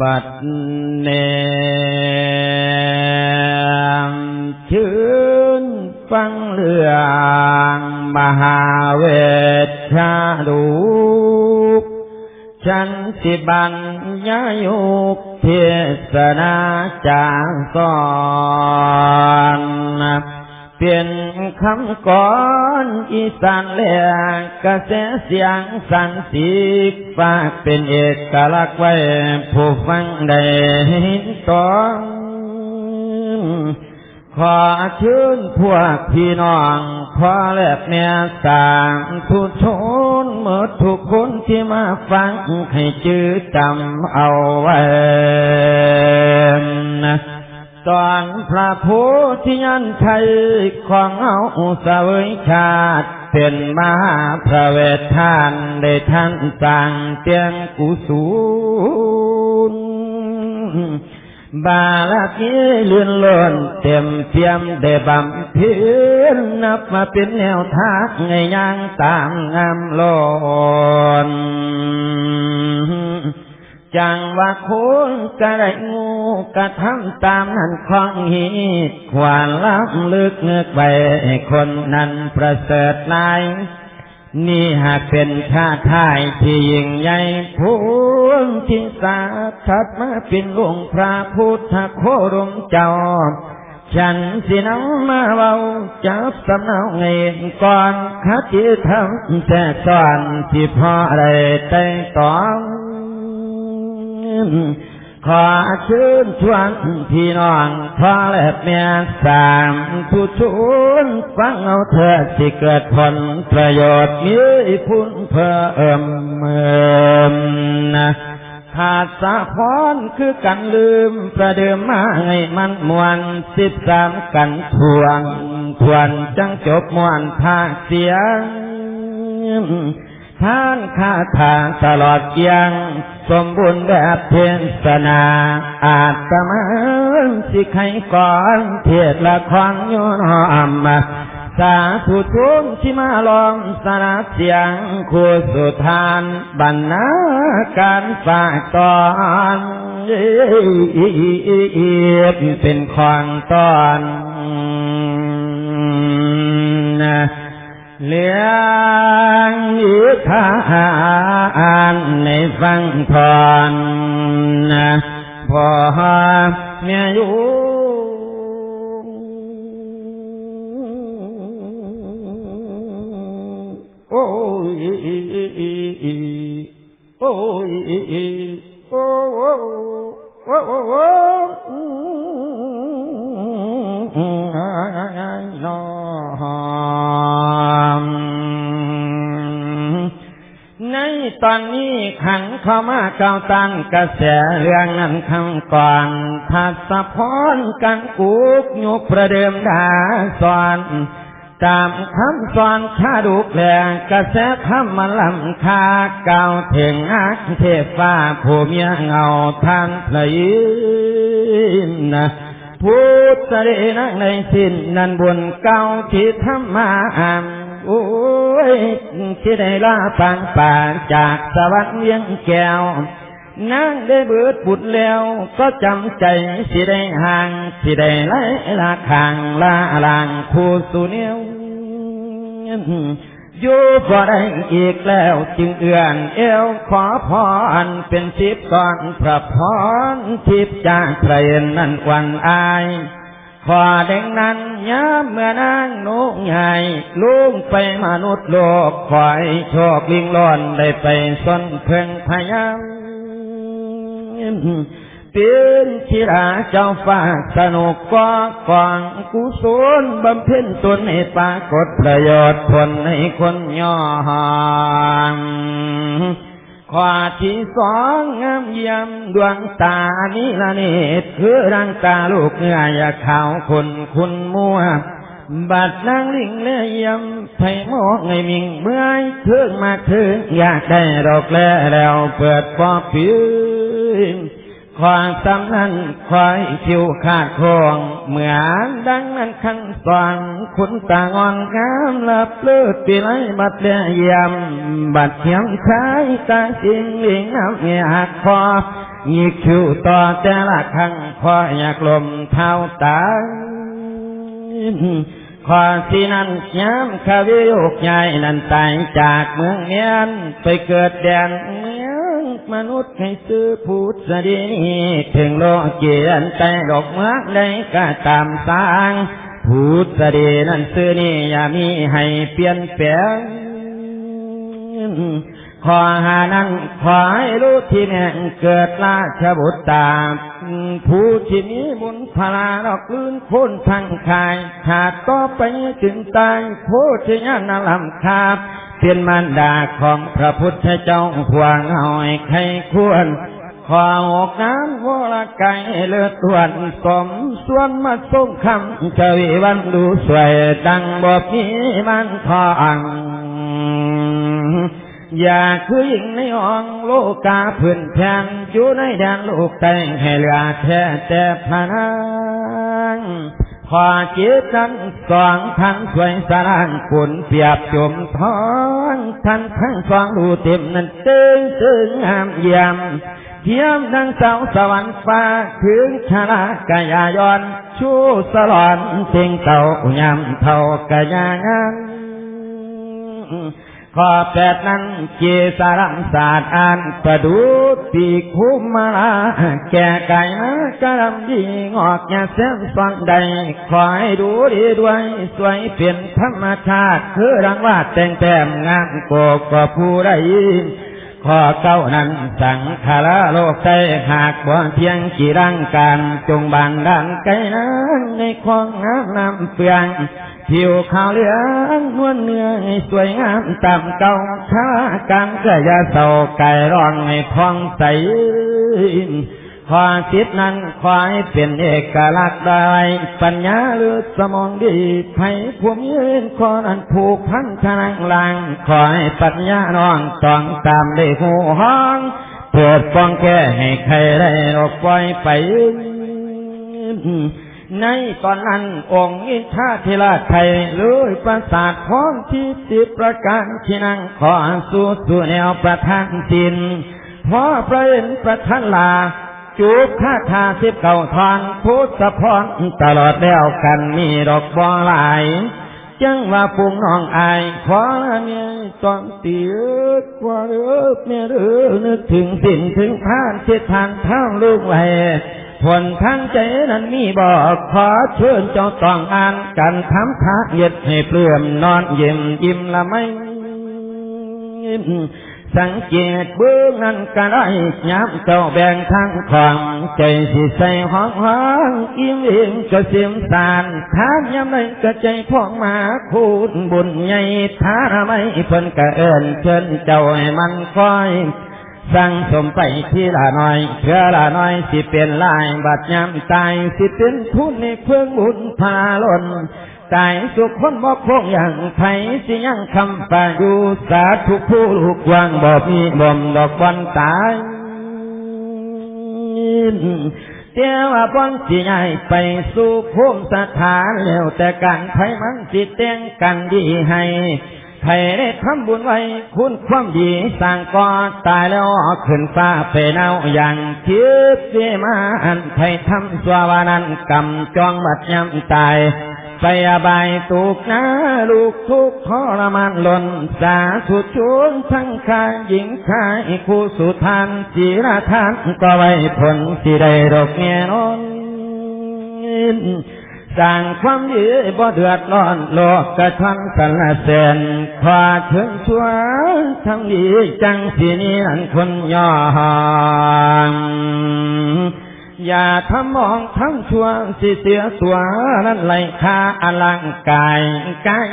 บัดเนมชื่นฟังเรื่องมหาเวทชาดูกฉันสิบัญญายุกเทศนาจางสอน เป็นคำก่อน นอีสานแหลกกระแสเสียงสันสีฝากเป็นเอกลักษณ์ไว้ผู้ฟังได้เห็นต้องขอเชิญพวกพี่น้องพ่อและแม่สางทุกชนเมื่อทุกคนที่มาฟังให้จืดจำเอาไว้นะ ตอนพระโพธิยันชัยของเอาสเวยชาติเป็นมหาพระเวททานได้ท่านสั่งเตียงกุสูลบาลากีเลื่อนล้นเต็มเพียมได้บำเพ็ญนับมาเป็นแนวทางไงยังตามงามโลน จังว่าคุณกระไรงูกระทำตามนั้นของหิตขวานล้ำลึกเงือกไปคนนั้นประเสริฐนาย นี่หากเป็นชาติไทยที่ยิ่งใหญ่พูนที่สาทัดมาเป็นหลวงพระพุทธโคดมเจ้า ฉันสิน้ำมาเบาจับสำเนาเงินก่อนคัดที่ทำแต่สอนที่พ่ออะไรแต่ต้อง ขอเชิญชวนพี่น้องพ่อและแม่สามผู้ชุนฟังเอาเถิดสิเกิดผลประโยชน์มีพุ่นเพิ่มเมนะขาดสะพรคือกันลืมประเดิมมาให้มันมวนสิบสามกันทวงทวนจังจบมวนภาคเสียง ท่านข้าทางตลอดเกียงสมบูรณ์แบบเทศนา อาตมาสิไขก่อนเทศละครโยนหอมสาธุทุมที่มาลองสนาเสียงคู่สุทานบรรณาการฝากตอนเป็นของตอนนะ เลี้ยงนิทานในฟังทอนนะ ตอนนี้ขันเข้ามาเก่าตั้งกระแสเรื่องนั้นคำก่อนทัศพรกันกุกยุกประเดิมดาสอนตามคำสอนชาดุกแหลงกระแสธรรมลำคาเก่าถึงอักเทฟ้าผู้เมียเงาท่านพระอินนะพุทธเรนักในสิ้นนันบุญเก่าที่ธรรมาอ่าน โอ้ยที่ได้ลาปังป่าจากสวรรค์เวียงแก้วนางได้เบิดปุดแล้ว ก็จำใจสิได้ห่างสิได้ไล่ลาคางลาลางผู้สุเนียวอยู่บ่ได้อีกแล้วจึงเอื้อนเอวขอพรเป็นทิพย์ก่อนพระพรทิพย์จากใครนั้นวันอาย ขอเด็กนั้นย้ำเมื่อนางนุใหญ่ลุงไปมนุษย์โลกคอยโชคลิงล้อนได้ไปสนเพ่งพยายามเป็นชิราเจ้าฟ้าสนุกกว่ากวางกุศลบำเพ็ญตนให้ปรากฏประโยชน์ผลให้คนย่อหาง ขวาที่สองงามเยี่ยมดวงตานี้ละเนตคือร่างตาลูกเนื้อยาขาวคนคุณมัวบัดนางลิงเลี่ยมไทยมองไงมิงเมื่อยเทิงมาเทิงอยากได้ดอกแลแล้วเปิดปอบผิว ความสำนั้นคอยคิวขาดโคงเหมือนดังนั้นขันสอนคุณตางอนงามลับเลือดปีไรบัดเลียมบัดเขียมชายตาสิงลิงน้ำเงียหักคอยีคิวต่อแต่ละครั้งพออยากลมเท้าตายขอสินั้นย้ำขาวิโยกใหญ่นั้นตายจากเมืองเมียนไปเกิดแดนเมือง มนุษย์ให้ซื้อพูดสดีนี้ถึงโลกเกียนแต่ดอกเมืองใดก็ตามสร้างพูดสดีนั้นซื้อนี่อย่ามีให้เปลี่ยนแปลงขอหานั้นขอให้รู้ที่แม่งเกิดราชบุตรตาผู้ที่มีบุญพลาดอกลื่นพ้นทางคายขาดก็ไปถึงตายโพธิญาณลำคาบ เป็นมารดาของพระพุทธเจ้าพวงหอยใครควรขออกน้ำวรไกเลือดตวนสมส่วนมาส่งคำชวีวันดูสวยดังบอกมีมันทองอย่าคือหญิงในห้องโลกาพื้นแผ่นอยู่ในแดนโลกแต่งให้เหลือแท้แต่พนัง พอจิตนั้งสองทันสวยสรางกุนเปียบจมท้องทันทั้งสองดูเต็มนั้นตึงตึงงามเยี่ยมเทียมนางสาวสวรรค์ฟ้าถึงชนะกายายอนชูสลอนเสียงเต่ายำเท่ากายางาน ขอแปดนั้นเจสารัมศาสตร์อ่านประดูปีคุมาลาแก่ไก่นะกระลำดีงอกยาเส้นซ่อนใดคอยดูดีด้วยสวยเปลี่ยนธรรมชาติ คือรังว่าแต่งแต้มงามโกก็ผู้ใดข้อเก้านั้นสังขารโลกใจหากบ่เพียงกี่ร่างการจงบานด้านไกลนั้นในควงงามน้ำเฟือง ผิวขาวเหลืองนวลเนื้อสวยงามตามเก่าช้าการเกยาเศร้าไก่ร้องให้พองใสขอจิตนั้นขอให้เป็นเอกลักษณ์ได้ปัญญาหรือสมองดีให้ผมยืนขอนั้นผูกพันทนังลางขอให้ปัญญาน้องต้องตามได้หูห้องเปิดฟองแก้ให้ใครได้รบปล่อยไป ในตอนนั้นองค์อินทาธิราชไทยเลยประสาทพร้อมที่สิบประการที่นั่งขอสู่สู่แนวประธานจินพอประเห็นประธานลา จูบข้าทาสิบเก่าทอนพุทธพรตลอดแล้วกันมีดอกบัวหลายจังว่าปุงน้องอายขอเมียตอนตียดกว่าเรือเมียเรือนึกถึงสิ่นถึงทานเสียทานเท่าลูกไหล ผลทางใจนั้นมีบอกขอเชิญเจ้าต้องอ่านกันทำทาเย็ดให้เปลื่อมนอนเย็มยิ้มละไม่สังเกตเบื้องนั้นก็ได้ย้ำเจ้าแบ่งทางความใจสิใส่ห้องห้องอิ่มอิ่มก็เสียมสารทานยามใดก็ใจพ่องมาคูณบุญใหญ่ท้าไม่เพิ่นก็เอิญเชิญเจ้าให้มันคอย สั่งสมไปที่ละน้อยเพื่อละน้อยสิเป็นลายบัดยำตายสิเป็นทุนในเพื่องบุญพาล้นตายสุขคนบ่คงอย่างไทยสิยังคำป่าอยู่สาธุผู้ลูกวางบ่มีบ่มดอกบอนตายเจ้าว่าบอนสิใหญ่ไปสู่ภูมิสถานแล้วแต่การไทยมันสิเต้งกันดีให้ ไทยได้ทำบุญไว้ คุณความดีสร้างก่อตายแล้วขึ้นฟ้าไปเนาอย่างคิดเสียมาอันไทยทำสวานันกำจองบัดยำตายไปอบายตุกนะลูกทุกข์ทรมานหล่น สาสุดชวนทั้งชายหญิงชายคู่สุทานจีราทานก็ไว้ผลที่ได้ดอกเมียนอน สร้างความดีบ่เดือดร้อนโลกกระทันสรรเสริญขวาเชิญชวทั้งดีจังสีนี้นั้นคนย่องอย่าทำมองทั้งชั่วสิเสียสัวนั้นไหลค่าอลังกายกาย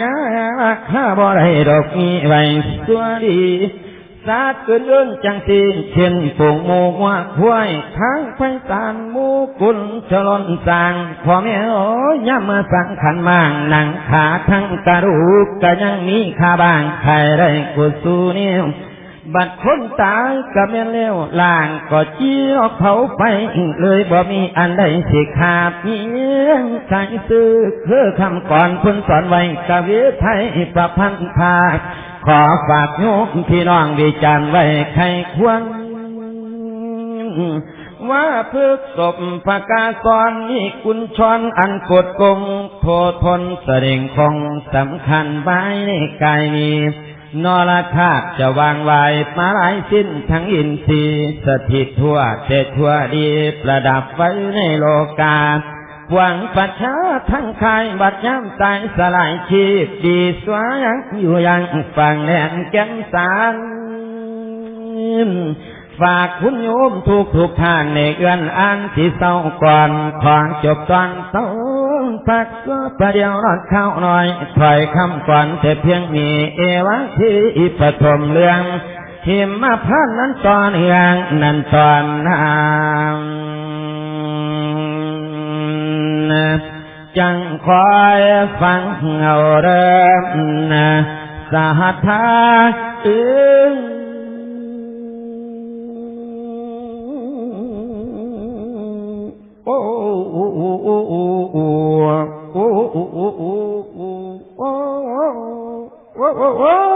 ราคาบ่ได้ดอกมีไว้สัวดี สาดเกินเอื้องจังสีเทียนปงโมหัวห้วยทางไฟตานมูกุลชลนสางพ่อแม่โอ้ย่ำมาสังขันมางนังขาทั้งกระรูกก็ยังมีขาบางใครได้กุสูนิ่วบัดคนตายก็ไม่เลี้วล่างก็เจียวเผาไปเลยบ่มีอันใดสิขาดเพียงสายซื้อคือคำก่อนคุณสอนไว้กะเวทไทยประพันธ์ภาค ขอฝากโยกพี่น้องวิจารไว้ใครควรว่าพฤกศพภากาสอนนี่คุณชอนอันกดกงโทษทนแสดงของสำคัญไว้ในกายนี้นรธาตุจะวางไว้มาหลายสิ้นทั้งอินทรีย์สถิตทั่วเจทั่วดีประดับไว้ในโลกา หวังปัจฉาทั้งคายบัดย้ำตายสลายชีพดีสวยอยู่ยังฟังแดนแก่นสารฝากคุณโยมทุกทุกท่านในเอื้อนอันที่เศร้าก่อนของจบตอนเศร้าพักก็ประเดี๋ยวรอเข้าหน่อยถอยคำก่อนแต่เพียงมีเอวะที่ปฐมเรื่องหิมมาพันนั้นตอนเฮืองนั้นตอนนาม chẳng khoai phán ngầu rơm xa tha ứng Whoa, whoa, whoa.